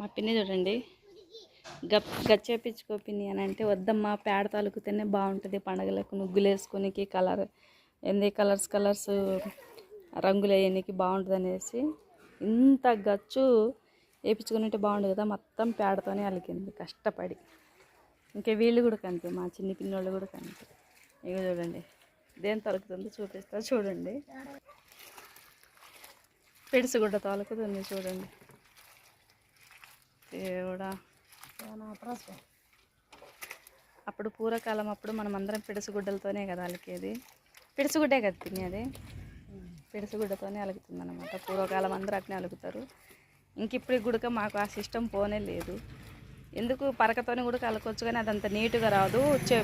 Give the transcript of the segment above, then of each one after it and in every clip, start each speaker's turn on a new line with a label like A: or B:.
A: మా పిన్ని చూడండి. గప్ గచ్చేపించుకో పిన్ని అని అంటే వద్దమ్మా పేడ తాలుకుతేనే బాగుంటుంది. పండగలకు నుగ్గులు వేసుకునికి కలర్ ఏంది కలర్స్ కలర్స్ రంగులు వేయడానికి బాగుంటుంది అనేసి ఇంత గచ్చు వేయించుకుని బాగుండు కదా మొత్తం పేడతోనే అలికింది. కష్టపడి. ఇంకా వీళ్ళు కూడా కంతే మా చిన్ని పిన్నోళ్ళు కూడా కంతే. ఇక చూడండి దేని తొలకుతుందో చూపిస్తా చూడండి. పెడుసు కూడా తొలకుతుంది చూడండి. దేవుడా. అప్పుడు పూర్వకాలం అప్పుడు మనం అందరం పిడుసుగుడ్డలతోనే కదా అలికేది. పిడుసుగుడ్డే కదా తినేది. పిడుసుగుడ్డతోనే అలుకుతుంది అనమాట పూర్వకాలం అందరూ అట్నే అలుకుతారు ఇంక ఇప్పుడు గుడక మాకు ఆ సిస్టమ్ పోనే లేదు. ఎందుకు పరకతోనే కూడా కలకొచ్చు కానీ అదంత నీట్గా రాదు. చె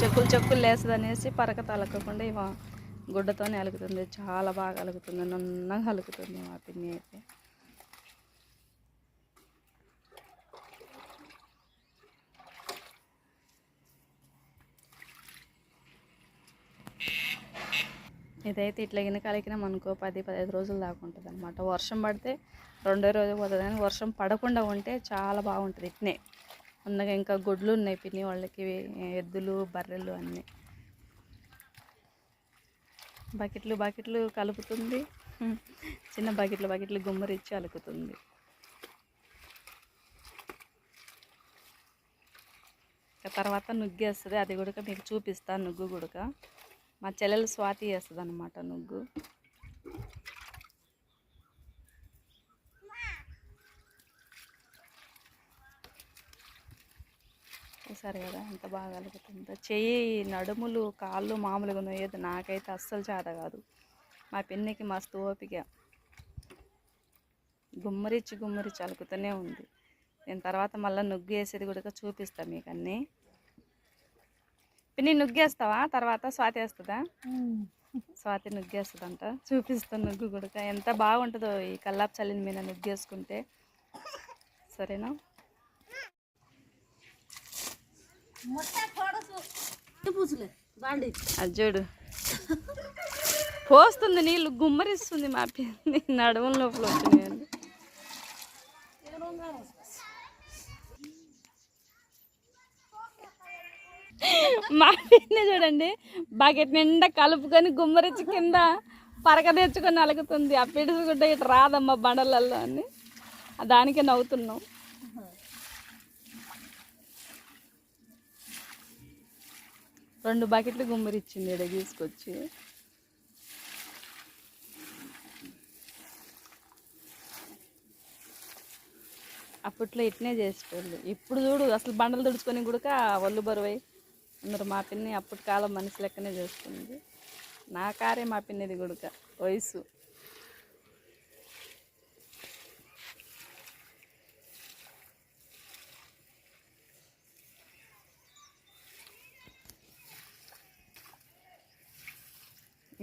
A: చెక్కులు చెక్కులు లేస్తుంది అనేసి పరకతో అలకకుండా ఇవ గుడ్డతోనే అలుకుతుంది చాలా బాగా అలుకుతుంది నున్నగా అలుకుతుంది మా పిన్ని అయితే. ఇదైతే ఇట్లా గిన్నె కలికినాం అనుకో పది పదిహేను రోజులు దాకా ఉంటుంది అనమాట వర్షం పడితే రెండో రోజు పోతుంది కానీ వర్షం పడకుండా ఉంటే చాలా బాగుంటుంది ఇట్నే. అందుకే ఇంకా గుడ్లు ఉన్నాయి పిన్ని వాళ్ళకి ఎద్దులు బర్రెలు అన్నీ. బకెట్లు బకెట్లు కలుపుతుంది. చిన్న బకెట్లు బకెట్లు గుమ్మరిచ్చి అలుకుతుంది. తర్వాత నుగ్గేస్తుంది అది కూడా మీకు చూపిస్తాను నుగ్గు గుడక. మా చెల్లెలు స్వాతి వేస్తుంది అనమాట నుగ్గు. చూసారు కదా ఎంత బాగా కలుగుతుందో చెయ్యి నడుములు కాళ్ళు మామూలుగా నొయ్యదు నాకైతే అస్సలు చేత కాదు. మా పిన్నికి మస్తు ఓపిక. గుమ్మరిచ్చి గుమ్మరిచి అలుకుతూనే ఉంది. నేను తర్వాత మళ్ళీ నుగ్గు వేసేది కూడా చూపిస్తాను మీకు అన్నీ పిన్ని నుగ్గేస్తావా? తర్వాత స్వాతి వేస్తుందా? స్వాతి నుగ్గేస్తుందంట. చూపిస్తాను నుగ్గు గుడక. ఎంత బాగుంటుందో ఈ కల్లాపు చల్లిన మీద నుగ్గేసుకుంటే. సరేనా? అది చూడు. పోస్తుంది నీళ్ళు గుమ్మరిస్తుంది మా పిన్ని. నడుముల లోపల వచ్చినాయండి. మా పిన్ని చూడండి బకెట్ నిండా కలుపుకొని గుమ్మరిచ్చి కింద పరక తెచ్చుకొని అలుగుతుంది ఆ పిడుసుగుడ్డ ఇటు రాదమ్మా బండలల్లో అని. దానికే నవ్వుతున్నాం. రెండు బకెట్లు గుమ్మరిచ్చింది ఇక్కడ తీసుకొచ్చి. అప్పట్లో ఇట్నే చేసేటోళ్ళు. ఇప్పుడు చూడు అసలు బండలు తుడుచుకొని కూడా ఒళ్ళు బరువై. అందరు మా పిన్ని అప్పటి కాలం మనిషి లెక్కనే చేస్తుంది నా కారే మా పిన్నిది కొడుక వయసు.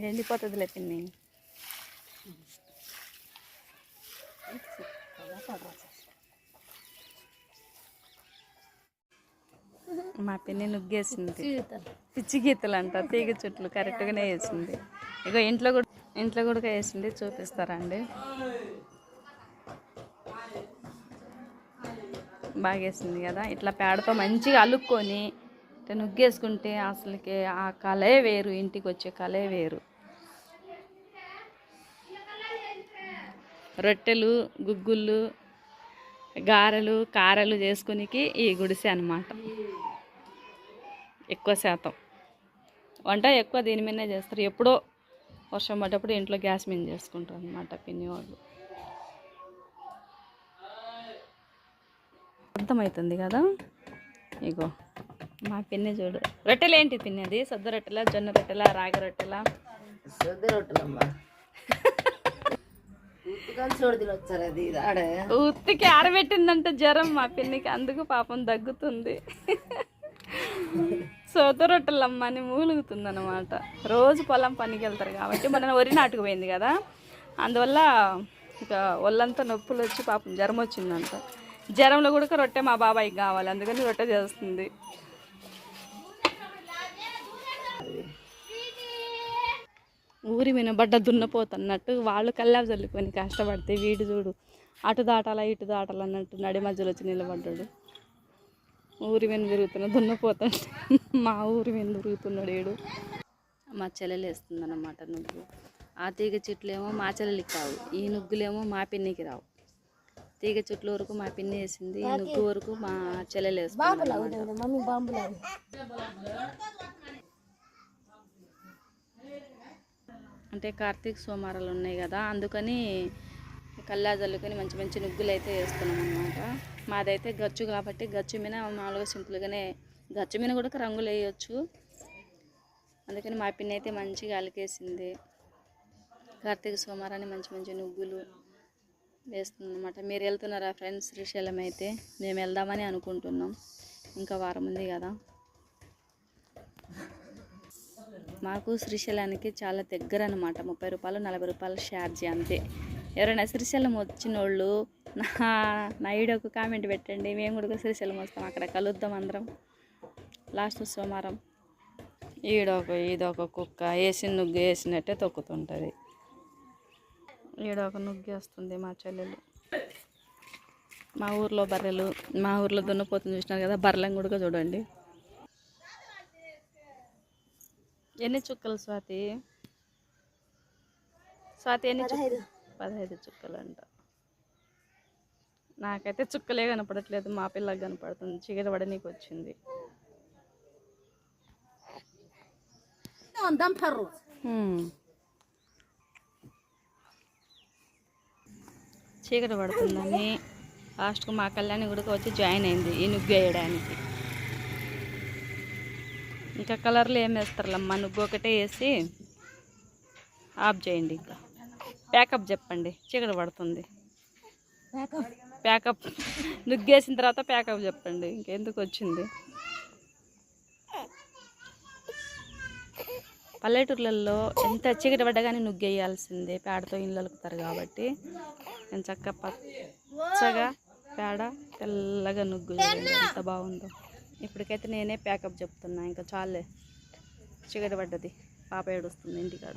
A: ఎండిపోతుందిలే పిన్ని. మా పిన్ని నుగ్గేసింది. పిచ్చి గీతలు. అంట తీగ చుట్లు కరెక్ట్గానే వేసింది. ఇగో ఇంట్లో కూడా ఇంట్లో కూడా వేసింది చూపిస్తారా అండి బాగా వేసింది కదా. ఇట్లా పేడతో మంచిగా అలుక్కొని ఇట్లా నుగ్గేసుకుంటే అసలుకి ఆ కలే వేరు ఇంటికి వచ్చే కలే వేరు. రొట్టెలు గుగ్గుళ్ళు గారెలు కారెలు చేసుకునికి ఈ గుడిసె అన్నమాట. ఎక్కువ శాతం. వంట ఎక్కువ దీని మీదనే చేస్తారు. ఎప్పుడో వర్షం పడ్డప్పుడు ఇంట్లో గ్యాస్ మీద చేసుకుంటారు అనమాట పిన్ని వాళ్ళు. అర్థమవుతుంది కదా? ఇగో మా పిన్ని చూడు. రొట్టెలు ఏంటి పిన్నది సద్ద రొట్టెల జొన్న రొట్టెల రాగి రొట్టెల?
B: సొద్దు రొట్టెలమ్మా. అది
A: ఉత్తికి ఆరబెట్టిందంట జ్వరం మా పిన్నికి అందుకు పాపం దగ్గుతుంది. సోత రొట్టెలమ్మ అని మూలుగుతుంది అనమాట రోజు పొలం పనికి వెళ్తారు కాబట్టి మన వరి నాటుకుపోయింది కదా. అందువల్ల ఇక ఒళ్ళంతా నొప్పులు వచ్చి పాపం జ్వరం వచ్చిందంట. జ్వరంలో కూడా రొట్టె మా బాబాయికి కావాలి అందుకని రొట్టె చేస్తుంది. ఊరి వినబడ్డ దున్నపోతున్నట్టు వాళ్ళు కల్లా చల్లుకొని కష్టపడితే వీడు చూడు అటు దాటాలా ఇటు దాటాలన్నట్టు నడి మధ్యలో వచ్చి నిలబడ్డాడు. ఊరి మీద తిరుగుతున్న దున్నపోతాడు మా ఊరి మీద తిరుగుతున్నాడు ఏడు. మా చెల్లెలు వేస్తుంది అన్నమాట నువ్వు. ఆ తీగ చెట్లేమో మా చెల్లెలికి రావు ఈ నుగ్గులేమో మా పిన్నికి రావు. తీగ చెట్ల వరకు మా పిన్ని వేసింది ఈ నుగ్గు వరకు మా చెల్లెలు వేస్తుంది అంటే కార్తీక సోమవారాలు ఉన్నాయి కదా అందుకని కల్లా జల్లుకొని మంచి మంచి నుగ్గులు అయితే వేస్తున్నాం అనమాట మాదైతే గచ్చు కాబట్టి గచ్చు మీద మామూలుగా సింపుల్గానే గచ్చు మీద కూడా రంగులు వేయచ్చు. అందుకని మా పిన్ని అయితే మంచిగా అలికేసింది. కార్తీక సోమవారాన్ని మంచి మంచి నువ్వులు వేస్తుంది అనమాట మీరు వెళ్తున్నారా ఫ్రెండ్స్ శ్రీశైలం అయితే? మేము వెళ్దామని అనుకుంటున్నాం. ఇంకా వారం ఉంది కదా. మాకు శ్రీశైలానికి చాలా దగ్గర అనమాట ముప్పై రూపాయలు నలభై రూపాయలు ఛార్జీ అంతే. ఎవరైనా శ్రీశైలం వచ్చిన వాళ్ళు నా నా వీడియోకి కామెంట్ పెట్టండి. మేము కూడా శ్రీశైలం వస్తాం అక్కడ కలుద్దాం అందరం. లాస్ట్ సోమవారం. ఈడొక ఈడొక కుక్క వేసిన నుగ్గు వేసినట్టే తొక్కుతుంటుంది. ఈడొక నుగ్గు వస్తుంది మా చెల్లెలు. మా ఊర్లో బర్రెలు మా ఊర్లో దున్నపోతుంది చూసినారు కదా బర్రెలను కూడా చూడండి. ఎన్ని చుక్కలు స్వాతి? స్వాతి ఎన్ని చుక్కలు పదహైదు చుక్కలు అంట నాకైతే చుక్కలే కనపడట్లేదు మా పిల్లకి కనపడుతుంది చీకటి పడనీకి వచ్చింది. చీకటి పడుతుందని లాస్ట్కు మా కళ్యాణి గుడికి వచ్చి జాయిన్ అయింది ఈ నుగ్గు వేయడానికి. ఇంకా కలర్లు ఏం వేస్తారులమ్మా నువ్వు ఒకటే వేసి ఆఫ్ చేయండి ఇంకా. ప్యాకప్ చెప్పండి. చీకటి పడుతుంది. ప్యాకప్ నుగ్గేసిన తర్వాత ప్యాకప్ చెప్పండి. ఇంకెందుకు వచ్చింది? పల్లెటూర్లలో ఎంత చీకటి పడ్డా కానీ నుగ్గేయాల్సిందే. పేడతో ఇల్లు అలుకుతారు కాబట్టి. నేను చక్క పచ్చగా పేడ తెల్లగా నుగ్గు ఎంత బాగుందో. ఇప్పటికైతే నేనే ప్యాకప్ చెప్తున్నా. ఇంకా చాలే. చీకటి పడ్డది. పాప ఏడుస్తుంది ఇంటికాడ.